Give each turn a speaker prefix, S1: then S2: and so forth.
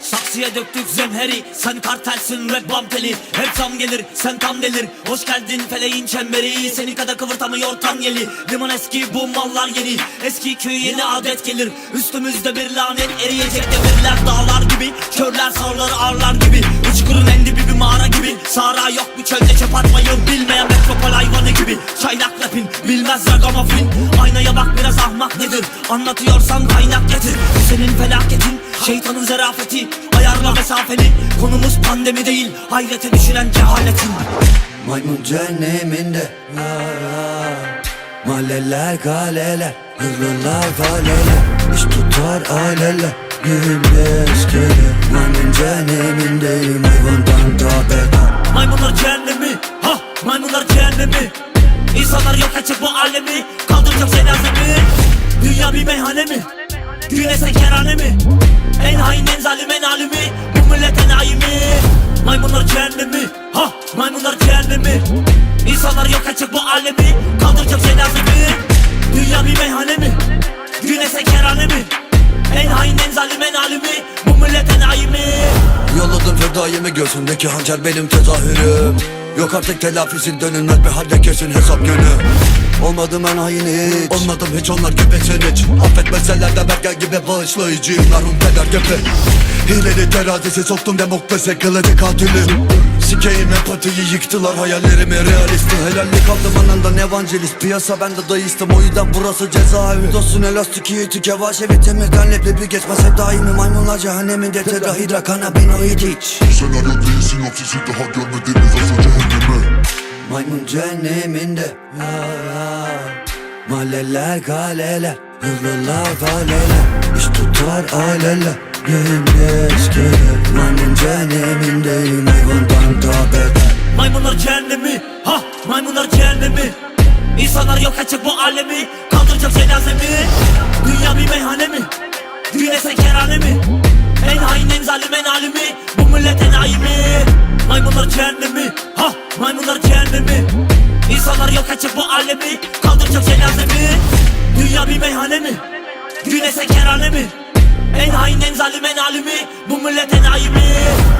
S1: Saksıya döktük zemheri Sen kartelsin rap bampeli Hep zam gelir sen tam delir. Hoş geldin feleğin çemberi Seni kadar kıvırtamıyor tam yeli. Liman eski bu mallar yeni. Eski köy yeni adet gelir. Üstümüzde bir lanet eriyecek demirler dağlar gibi. Körler sağlar arlar gibi. Uçkurun en dibi bir mağara gibi. Sahra yok bu çölde çöp atmayı bilmeyen metropol hayvanı gibi. Çaylak rapin bilmez ragamuffin. Aynaya bak biraz ahmak nedir? Anlatıyorsan kaynak getir. Senin felaketin Şeytanın zarafeti Ayarla mesafeni. Konumuz pandemi değil Hayrete düşüren cehaletin.
S2: Maymun cehenneminde. Mahalleler kaleler Hırlılar faleler İş tutar aileler Gündüz gelir Maymun cehennemindeyim Hayvandan da beter
S1: Maymunlar cehennemi Ha maymunlar cehennemi. İnsanlar yok edecek bu alemi. Kaldıracak cenazemi Dünya bir meyhane mi? Güneşe kerane mi? En hain en zalim en alimi Bu millet enayi mi? Maymunlar cehennemi Ha maymunlar cehennemi İnsanlar yok edecek bu alemi Kaldıracak cenazemi Dünya bir meyhane mi? Güneşe kerane mi? En hain en zalim en alimi Bu millet enayi mi?
S2: Yolladım fedaimi gözündeki hançer benim tezahürüm Yok artık telafisi dönülmez bir halde kesin hesap günü. Olmadım ben hain hiç. Olmadım hiç onlar gibi sen hiç. Affetmeseler de Berger gibi bağışlayıcıyım. Merhum peder gibi Hileli terazisi soktum demokrasi kılıcı katilim Sikeyim empatiyi yıktılar hayallerimi realisti Helallik aldım anından evangelist Piyasa bende dayıstim o yüzden burası cezaevi. Dostun elastik yiğiti kevaşe ve temirden leblebi geçmez hep daimi Maymunlar cehenneminde tedahidra kanabinoid iç.
S3: Senaryo değil sinopsisi daha görmediğiniz asıl cehennemi.
S2: Maymun cehenneminde. Ya, ya. Mahalleler kaleler Hırlılar faleler İş tutar aileler Gündüz gelir Maymun cehennemindeyim Hayvandan da beter
S1: Maymunlar cehennemi Ha maymunlar cehennemi İnsanlar yok edecek bu alemi Kaldıracak cenazemi Dünya bir meyhane mi? Güneşe kerane mi? En hain en zalim en alimi Bu millet enayi mi? Maymunlar cehennemi Ha maymunlar cehennemi İnsanlar yok edecek bu alemi Kaldıracak cenazemi Dünya bir meyhane mi? Güneşe kerane mi? En hain en zalim en alimi Bu millet enayi mi?